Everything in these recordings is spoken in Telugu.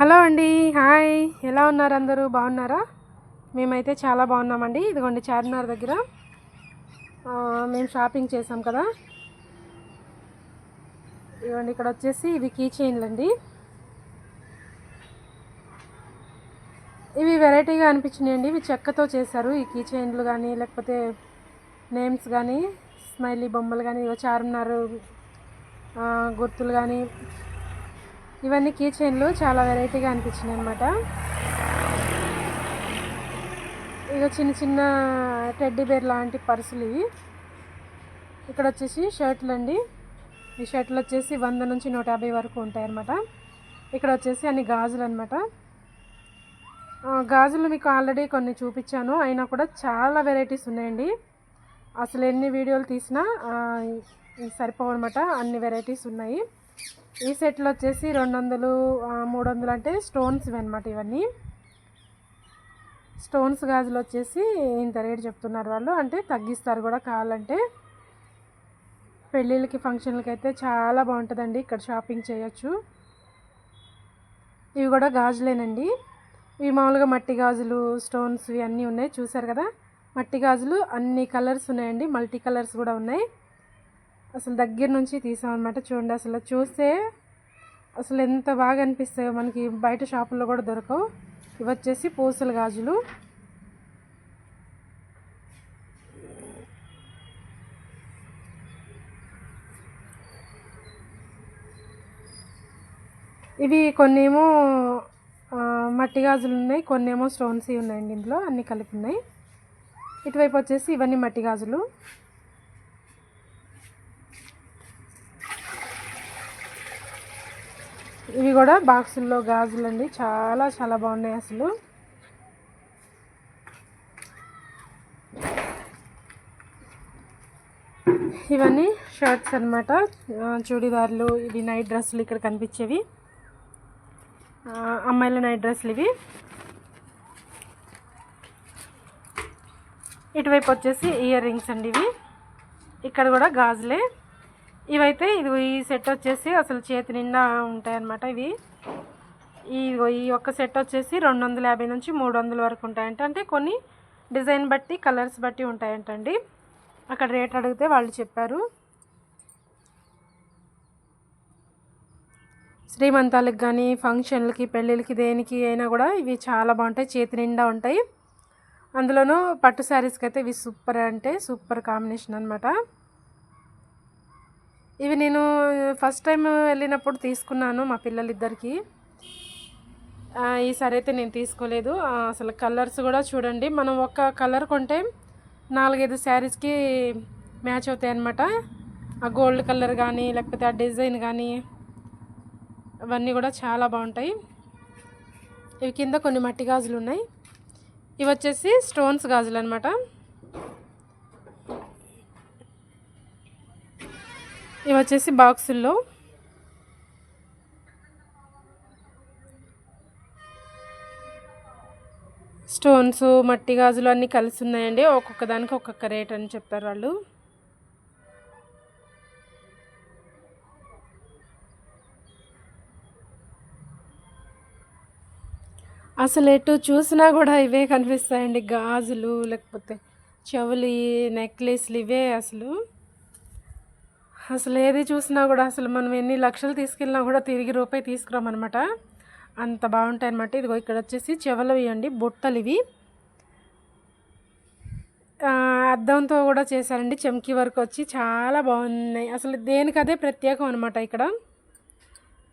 హలో అండి హాయ్. ఎలా ఉన్నారు అందరూ? బాగున్నారా? మేమైతే చాలా బాగున్నామండి. ఇదిగోండి చార్మినార్ దగ్గర. మేము షాపింగ్ చేసాం కదా. ఇదిగోండి ఇక్కడ వచ్చేసి ఇవి కీ చైన్లు అండి. ఇవి వెరైటీగా అనిపించినాయండి ఇవి చెక్కతో చేశారు ఈ కీ చైన్లు కానీ లేకపోతే నేమ్స్ కానీ స్మైలీ బొమ్మలు కానీ చార్మినార్ గుర్తులు కానీ ఇవన్నీ కీ చైన్లు చాలా వెరైటీగా అనిపించినాయి అనమాట ఇక చిన్న చిన్న టెడ్డీ బేర్ లాంటి పర్సులు ఇవి. ఇక్కడ వచ్చేసి షర్ట్లు అండి. ఈ షర్ట్లు వచ్చేసి వంద నుంచి నూట యాభై వరకు ఉంటాయన్నమాట ఇక్కడ వచ్చేసి అన్ని గాజులు అనమాట గాజులు మీకు ఆల్రెడీ కొన్ని చూపించాను. అయినా కూడా చాలా వెరైటీస్ ఉన్నాయండి. అసలు ఎన్ని వీడియోలు తీసినా సరిపోవన్నమాట అన్ని వెరైటీస్ ఉన్నాయి. ఈ సెట్లో వచ్చేసి రెండు వందలు మూడు వందలు అంటే స్టోన్స్ ఇవి అనమాట ఇవన్నీ. స్టోన్స్ గాజులు వచ్చేసి ఇంత రేట్ చెప్తున్నారు వాళ్ళు. అంటే తగ్గిస్తారు కూడా కావాలంటే. పెళ్ళిళ్ళకి ఫంక్షన్లకి అయితే చాలా బాగుంటుందండి. ఇక్కడ షాపింగ్ చేయొచ్చు. ఇవి కూడా గాజులేనండి. ఇవి మామూలుగా మట్టి గాజులు స్టోన్స్ ఇవి అన్నీ ఉన్నాయి. చూసారు కదా? మట్టి గాజులు అన్ని కలర్స్ ఉన్నాయండి. మల్టీ కలర్స్ కూడా ఉన్నాయి. అసలు దగ్గర నుంచి తీసామన్నమాట. చూడండి అసలు చూస్తే అసలు ఎంత బాగా అనిపిస్తాయో మనకి బయట షాపుల్లో కూడా దొరకవు. ఇవి వచ్చేసి పూసల గాజులు. ఇవి కొన్నేమో మట్టి గాజులు ఉన్నాయి కొన్నేమో స్టోన్స్ ఉన్నాయండి ఇందులో అన్నీ కలిపి ఉన్నాయి. ఇటువైపు వచ్చేసి ఇవన్నీ మట్టి గాజులు. ఇవి కూడా బాక్సుల్లో గాజులు అండి చాలా చాలా బాగున్నాయి అసలు. ఇవన్నీ షర్ట్స్ అనమాట చూడీదార్లు ఇవి నైట్ డ్రెస్సులు ఇక్కడ కనిపించేవి. అమ్మాయిల నైట్ డ్రెస్సులు ఇవి. ఇటువైపు వచ్చేసి ఇయర్ రింగ్స్ అండి ఇవి. ఇక్కడ కూడా గాజులే. ఇవైతే ఇది ఈ సెట్ వచ్చేసి అసలు చేతి నిండా ఉంటాయన్నమాట ఇవి. ఈ ఈ ఒక్క సెట్ వచ్చేసి రెండు వందల యాభై నుంచి మూడు వందల వరకు ఉంటాయంట. అంటే కొన్ని డిజైన్ బట్టి కలర్స్ బట్టి ఉంటాయంటండి. అక్కడ రేట్ అడిగితే వాళ్ళు చెప్పారు. శ్రీమంతాలకు కానీ ఫంక్షన్లకి పెళ్ళిళ్ళకి దేనికి అయినా కూడా ఇవి చాలా బాగుంటాయి. చేతి నిండా ఉంటాయి. అందులోనూ పట్టు శారీస్కి అయితే ఇవి సూపర్ అంటే సూపర్ కాంబినేషన్ అనమాట ఇవి నేను ఫస్ట్ టైం వెళ్ళినప్పుడు తీసుకున్నాను మా పిల్లలిద్దరికి. ఈసారి అయితే నేను తీసుకోలేదు. అసలు కలర్స్ కూడా చూడండి. మనం ఒక కలర్ కొంటే నాలుగైదు శారీస్కి మ్యాచ్ అవుతాయి అన్నమాట. ఆ గోల్డ్ కలర్ కానీ లేకపోతే ఆ డిజైన్ కానీ అవన్నీ కూడా చాలా బాగుంటాయి. ఇవి కింద కొన్ని మట్టి గాజులు ఉన్నాయి. ఇవి వచ్చేసి స్టోన్స్ గాజులు అనమాట ఇవి వచ్చేసి బాక్సుల్లో. స్టోన్స్ మట్టి గాజులు అన్నీ కలిసి ఉన్నాయండి. ఒక్కొక్క దానికి ఒక్కొక్క రేట్ అని చెప్పారు వాళ్ళు. అసలు ఎటు చూసినా కూడా ఇవే కనిపిస్తాయండి. గాజులు లేకపోతే చెవులు నెక్లెస్లు ఇవే అసలు. అసలు ఏది చూసినా కూడా అసలు మనం ఎన్ని లక్షలు తీసుకెళ్ళినా కూడా తిరిగి రూపాయి తీసుకురామన్నమాట. అంత బాగుంటాయి అనమాట ఇదిగో ఇక్కడ వచ్చేసి చెవలు అండి బుట్టలు ఇవి అద్దంతో కూడా చేశారండి. చెంకి వర్క్ వచ్చి చాలా బాగున్నాయి. అసలు దేనికదే ప్రత్యేకం అనమాట ఇక్కడ.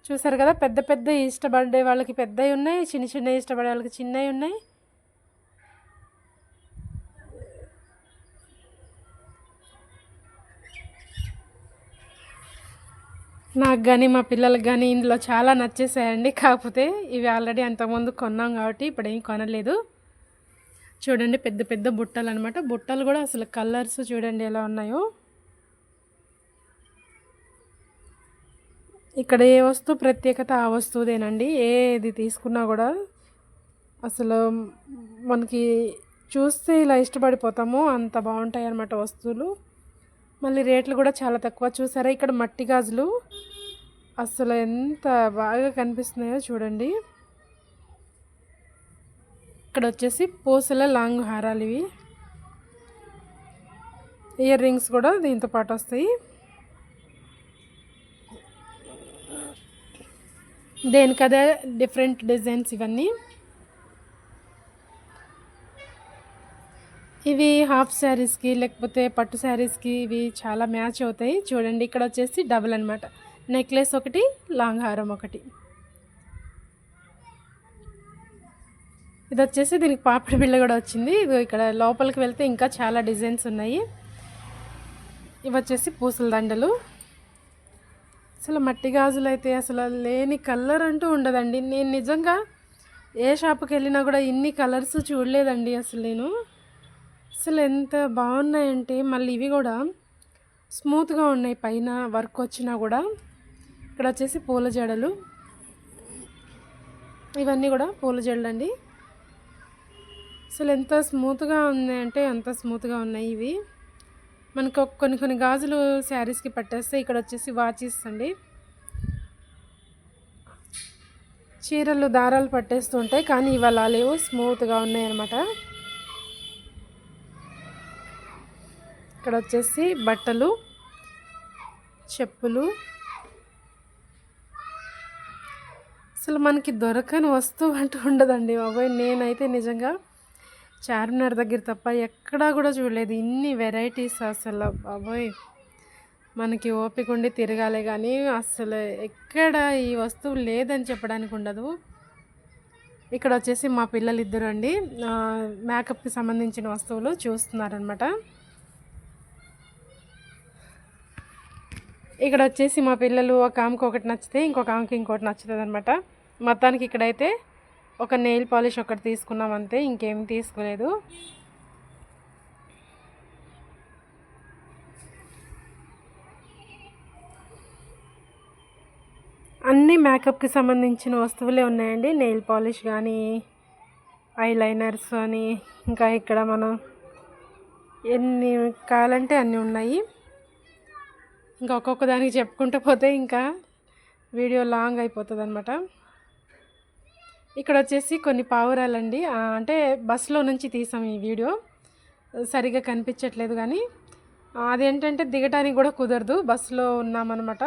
చూసారు కదా పెద్ద పెద్ద ఇష్టపడే వాళ్ళకి పెద్దవి ఉన్నాయి చిన్న చిన్న ఇష్టపడే వాళ్ళకి చిన్నవి ఉన్నాయి. నాకు కానీ మా పిల్లలకు కానీ ఇందులో చాలా నచ్చేసాయండి. కాకపోతే ఇవి ఆల్రెడీ అంతకుముందు కొన్నాం కాబట్టి ఇప్పుడు ఏం కొనలేదు. చూడండి పెద్ద పెద్ద బుట్టలు అనమాట బుట్టలు కూడా అసలు కలర్స్ చూడండి ఎలా ఉన్నాయో. ఇక్కడ ఏ వస్తువు ప్రత్యేకత ఆ వస్తువుదేనండి. ఏది తీసుకున్నా కూడా అసలు మనకి చూస్తే ఇలా ఇష్టపడిపోతాము. అంత బాగుంటాయి అన్నమాట వస్తువులు. మళ్ళీ రేట్లు కూడా చాలా తక్కువ. చూసారా ఇక్కడ మట్టి గాజులు? అసలు ఎంత బాగా కనిపిస్తున్నాయో చూడండి. ఇక్కడ వచ్చేసి పూసల లాంగ్ హారాలు ఇవి. ఇయర్ రింగ్స్ కూడా దీంతో పాటు వస్తాయి. దేనికదే డిఫరెంట్ డిజైన్స్ ఇవన్నీ. ఇవి హాఫ్ శారీస్కి లేకపోతే పట్టు శారీస్కి ఇవి చాలా మ్యాచ్ అవుతాయి. చూడండి ఇక్కడ వచ్చేసి డబుల్ అనమాట నెక్లెస్ ఒకటి లాంగ్ హారం ఒకటి. ఇది వచ్చేసి దీనికి పాపిడి బిళ్ళ కూడా వచ్చింది. ఇది ఇక్కడ లోపలికి వెళ్తే ఇంకా చాలా డిజైన్స్ ఉన్నాయి. ఇవి వచ్చేసి పూసల దండలు. అసలు మట్టి గాజులు అయితే అసలు లేని కలర్ అంటూ ఉండదండి. నేను నిజంగా ఏ షాప్కి వెళ్ళినా కూడా ఇన్ని కలర్స్ చూడలేదండి అసలు నేను. అసలు ఎంత బాగున్నాయంటే మళ్ళీ ఇవి కూడా స్మూత్గా ఉన్నాయి. పైన వర్క్ వచ్చినా కూడా ఇక్కడ వచ్చేసి పూల జడలు. ఇవన్నీ కూడా పూల జడలు అండి. అసలు ఎంత స్మూత్గా ఉన్నాయంటే అంత స్మూత్గా ఉన్నాయి ఇవి. మనకు కొన్ని కొన్ని గాజులు శారీస్కి పట్టేస్తే ఇక్కడ వచ్చేసి వాచెస్ అండి. చీరలు దారాలు పట్టేస్తుంటాయి కానీ ఇవి అలా లేవు. స్మూత్గా ఉన్నాయి ఇక్కడ వచ్చేసి బట్టలు చెప్పులు. అసలు మనకి దొరకని వస్తువు అంటూ ఉండదండి బాబోయ్. నేనైతే నిజంగా చార్మినార్ దగ్గర తప్ప ఎక్కడా కూడా చూడలేదు. ఇన్ని వెరైటీస్ అసలు బాబోయ్. మనకి ఓపిక ఉండి తిరగాలి కానీ అసలు ఎక్కడ ఈ వస్తువు లేదని చెప్పడానికి ఉండదు. ఇక్కడ వచ్చేసి మా పిల్లలు ఇద్దరు అండి మేకప్కి సంబంధించిన వస్తువులు చూస్తున్నారనమాట ఇక్కడ వచ్చేసి మా పిల్లలు ఒక ఆమెకి ఒకటి నచ్చితే ఇంకొక ఆమెకి ఇంకోటి నచ్చుతుంది అనమాట మొత్తానికి ఇక్కడైతే ఒక నెయిల్ పాలిష్ ఒకటి తీసుకున్నాం అంతే ఇంకేం తీసుకోలేదు. అన్ని మేకప్కి సంబంధించిన వస్తువులే ఉన్నాయండి నెయిల్ పాలిష్ కానీ ఐలైనర్స్ అని ఇంకా ఇక్కడ మనం ఎన్ని కావాలంటే అన్నీ ఉన్నాయి. ఇంకా ఒక్కొక్క దానికి చెప్పుకుంటూ పోతే ఇంకా వీడియో లాంగ్ అయిపోతుంది అనమాట ఇక్కడ వచ్చేసి కొన్ని పావురాలండి. అంటే బస్సులో నుంచి తీసాం ఈ వీడియో. సరిగా కనిపించట్లేదు కానీ అదేంటంటే దిగటానికి కూడా కుదరదు. బస్సులో ఉన్నామన్నమాట.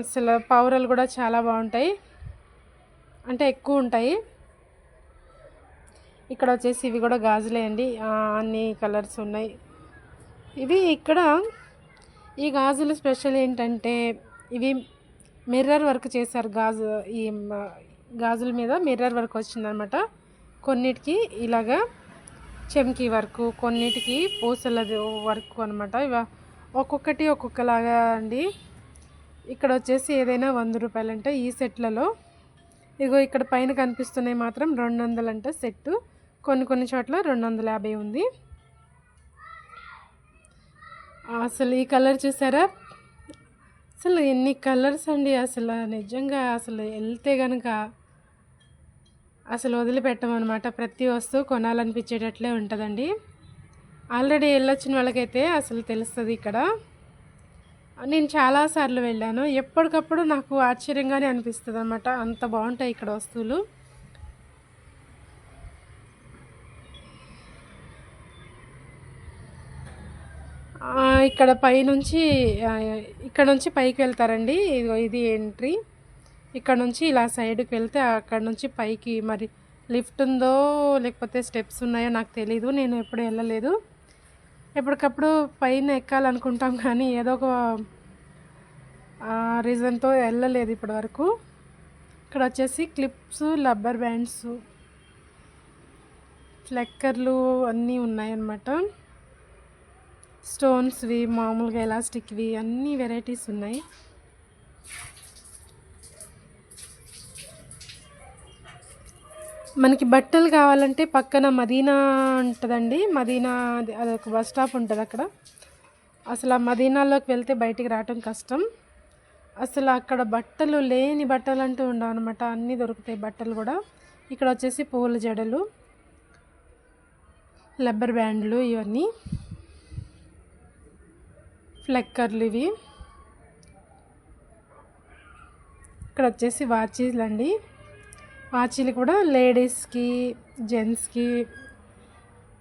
అసలు పావురాలు కూడా చాలా బాగుంటాయి. అంటే ఎక్కువ ఉంటాయి. ఇక్కడ వచ్చేసి ఇవి కూడా గాజులే అండి. అన్ని కలర్స్ ఉన్నాయి. ఇవి ఇక్కడ ఈ గాజులు స్పెషల్ ఏంటంటే ఇవి మిర్రర్ వర్క్ చేశారు గాజు ఈ గాజుల మీద మిర్రర్ వర్క్ వచ్చిందనమాట. కొన్నిటికి ఇలాగా చెమ్కి వర్క్ కొన్నిటికి పూసల వర్క్ అనమాట. ఇవ ఒక్కొక్కటి ఒక్కొక్కలాగా అండి. ఇక్కడ వచ్చేసి ఏదైనా వంద రూపాయలు అంటే ఈ సెట్లలో. ఇగో ఇక్కడ పైన కనిపిస్తున్నాయి మాత్రం రెండు వందలు అంటే సెట్టు. కొన్ని కొన్ని చోట్ల రెండు వందల యాభై ఉంది. అసలు ఈ కలర్ చూసారా? అసలు ఎన్ని కలర్స్ అండి అసలు నిజంగా అసలు వెళ్తే కనుక అసలు వదిలిపెట్టమన్నమాట ప్రతి వస్తువు కొనాలనిపించేటట్లే ఉంటుందండి. ఆల్రెడీ వెళ్ళొచ్చిన వాళ్ళకైతే అసలు తెలుస్తుంది ఇక్కడ. నేను చాలాసార్లు వెళ్ళాను. ఎప్పటికప్పుడు నాకు ఆశ్చర్యంగానే అనిపిస్తుంది అనమాట అంత బాగుంటాయి ఇక్కడ వస్తువులు. ఇక్కడ పైనుంచి ఇక్కడ నుంచి పైకి వెళ్తారండి. ఇది ఎంట్రీ. ఇక్కడ నుంచి ఇలా సైడ్కి వెళ్తే అక్కడ నుంచి పైకి మరి లిఫ్ట్ ఉందో లేకపోతే స్టెప్స్ ఉన్నాయో నాకు తెలీదు. నేను ఎప్పుడు వెళ్ళలేదు. ఎప్పటికప్పుడు పైన ఎక్కాలనుకుంటాం కానీ ఏదో ఒక రీజన్తో వెళ్ళలేదు ఇప్పటివరకు. ఇక్కడ వచ్చేసి క్లిప్స్ రబ్బర్ బ్యాండ్స్ ఫ్లెక్కర్లు అన్నీ ఉన్నాయన్నమాట. స్టోన్స్వి మామూలుగా ఎలాస్టిక్వి అన్ని వెరైటీస్ ఉన్నాయి. మనకి బట్టలు కావాలంటే పక్కన మదీనా ఉంటుందండి. మదీనా అదొక బస్ స్టాప్ ఉంటుంది అక్కడ. అసలు ఆ మదీనాలోకి వెళ్తే బయటికి రావటం కష్టం. అసలు అక్కడ బట్టలు లేని బట్టలు అంటూ ఉండవు అనమాట అన్నీ దొరుకుతాయి బట్టలు కూడా. ఇక్కడ వచ్చేసి పూల జడలు లబ్బర్ బ్యాండ్లు ఇవన్నీ. ఫ్లెక్కర్లు ఇవి. ఇక్కడ వచ్చేసి వాచీలు అండి. వాచీలు కూడా లేడీస్కి జెంట్స్కి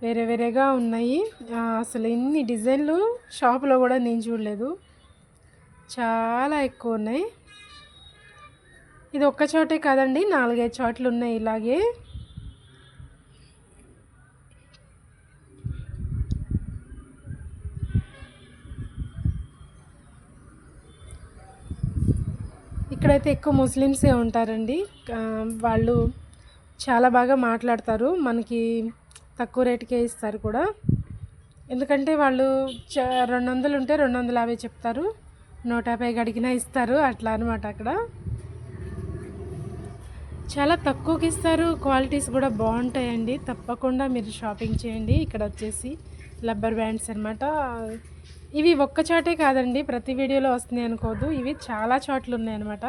వేరే వేరేగా ఉన్నాయి. అసలు ఇన్ని డిజైన్లు షాపులో కూడా నేను చూడలేదు. చాలా ఎక్కువ ఉన్నాయి. ఇది ఒక్క చోటే కాదండి నాలుగైదు చోట్లు ఉన్నాయి ఇలాగే. ఇక్కడైతే ఎక్కువ ముస్లిమ్సే ఉంటారండి. వాళ్ళు చాలా బాగా మాట్లాడతారు. మనకి తక్కువ రేటుకే ఇస్తారు కూడా. ఎందుకంటే వాళ్ళు చ రెండు వందలు ఉంటే రెండు వందల యాభై చెప్తారు. నూట యాభై గడిగినా ఇస్తారు. అట్లా అనమాట అక్కడ. చాలా తక్కువకి ఇస్తారు. క్వాలిటీస్ కూడా బాగుంటాయండి. తప్పకుండా మీరు షాపింగ్ చేయండి. ఇక్కడ వచ్చేసి రబ్బర్ బ్యాండ్స్ అనమాట ఇవి ఒక్క చోటే కాదండి ప్రతి వీడియోలో వస్తున్నాయి అనుకోదు ఇవి చాలా చోట్ల ఉన్నాయి అనమాట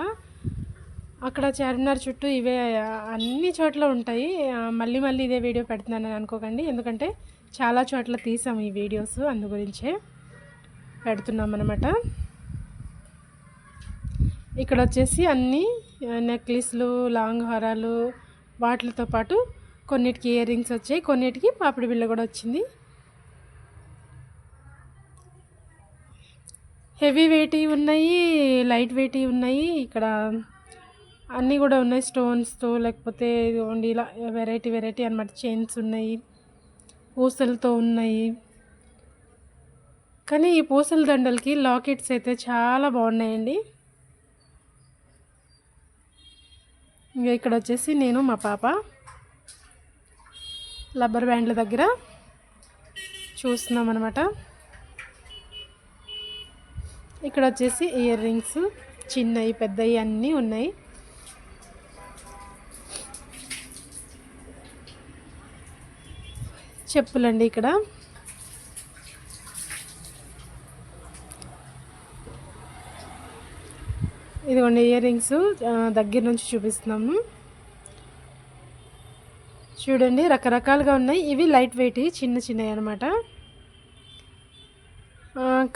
అక్కడ చార్మినార్ చుట్టూ ఇవే అన్ని చోట్ల ఉంటాయి. మళ్ళీ మళ్ళీ ఇదే వీడియో పెడుతున్నానని అనుకోకండి. ఎందుకంటే చాలా చోట్ల తీసాము ఈ వీడియోస్ అందు గురించే పెడుతున్నాం అనమాట ఇక్కడ వచ్చేసి అన్ని నెక్లెస్లు లాంగ్ హారాలు వాటితో పాటు కొన్నిటికి ఇయర్ రింగ్స్ వచ్చాయి. కొన్నిటికి పాపిడి బిళ్ళ కూడా వచ్చింది. హెవీ వెయిట్ ఉన్నాయి లైట్ వెయిట్ ఉన్నాయి ఇక్కడ అన్నీ కూడా ఉన్నాయి స్టోన్స్తో లేకపోతే ఓన్లీ ఇలా వెరైటీ వెరైటీ అనమాట చైన్స్ ఉన్నాయి పూసలతో ఉన్నాయి. కానీ ఈ పూసల దండలకి లాకెట్స్ అయితే చాలా బాగున్నాయండి. ఇంకా ఇక్కడ వచ్చేసి నేను మా పాప రబ్బర్ బ్యాండ్ల దగ్గర చూస్తున్నాం అనమాట ఇక్కడ వచ్చేసి ఇయర్ రింగ్స్ చిన్నవి పెద్దవి అన్నీ ఉన్నాయి. చెప్పులండి ఇక్కడ. ఇదిగోండి ఇయర్ రింగ్స్ దగ్గర నుంచి చూపిస్తున్నాము. చూడండి రకరకాలుగా ఉన్నాయి. ఇవి లైట్ వెయిట్ చిన్న చిన్నవి అనమాట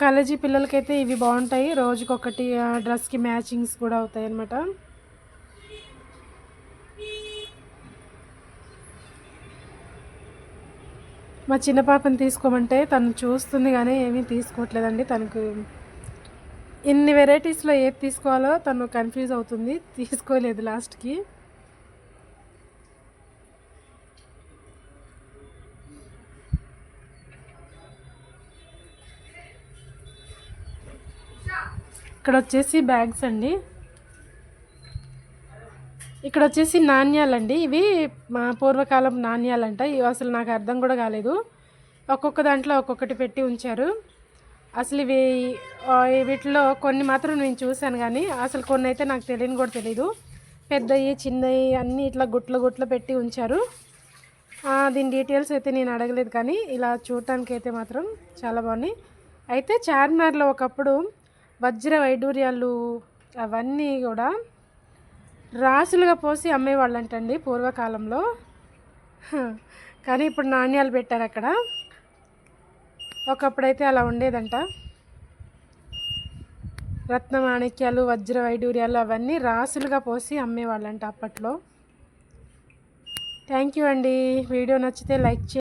కాలేజీ పిల్లలకైతే ఇవి బాగుంటాయి. రోజుకొకటి డ్రెస్కి మ్యాచింగ్స్ కూడా అవుతాయి అన్నమాట మా చిన్న పాపని తీసుకోమంటే తను చూస్తుంది కానీ ఏమీ తీసుకోవట్లేదండి. తనకు ఇన్ని వెరైటీస్లో ఏది తీసుకోవాలో తను కన్ఫ్యూజ్ అవుతుంది. తీసుకోలేదు లాస్ట్కి. ఇక్కడ వచ్చేసి బ్యాగ్స్ అండి. ఇక్కడ వచ్చేసి నాణ్యాలండి. ఇవి మా పూర్వకాలం నాణ్యాలంట. ఇవి అసలు నాకు అర్థం కూడా కాలేదు. ఒక్కొక్క దాంట్లో ఒక్కొక్కటి పెట్టి ఉంచారు. అసలు ఇవి వీటిలో కొన్ని మాత్రం నేను చూశాను కానీ అసలు కొన్ని అయితే నాకు తెలియని కూడా తెలీదు. పెద్దవి చిన్నవి అన్నీ ఇట్లా గుట్లు గుట్లు పెట్టి ఉంచారు. దీని డీటెయిల్స్ అయితే నేను అడగలేదు కానీ ఇలా చూడటానికి అయితే మాత్రం చాలా బాగున్నాయి. అయితే చార్మినార్లో ఒకప్పుడు వజ్ర వైడూర్యాలు అవన్నీ కూడా రాసులుగా పోసి అమ్మేవాళ్ళంటండి పూర్వకాలంలో. కానీ ఇప్పుడు నాణ్యాలు పెట్టారు అక్కడ. ఒకప్పుడైతే అలా ఉండేదంట. రత్న మాణిక్యాలు వజ్ర వైడూర్యాలు అవన్నీ రాసులుగా పోసి అమ్మేవాళ్ళంట అప్పట్లో. థ్యాంక్ యూ అండి. వీడియో నచ్చితే లైక్ చేయండి.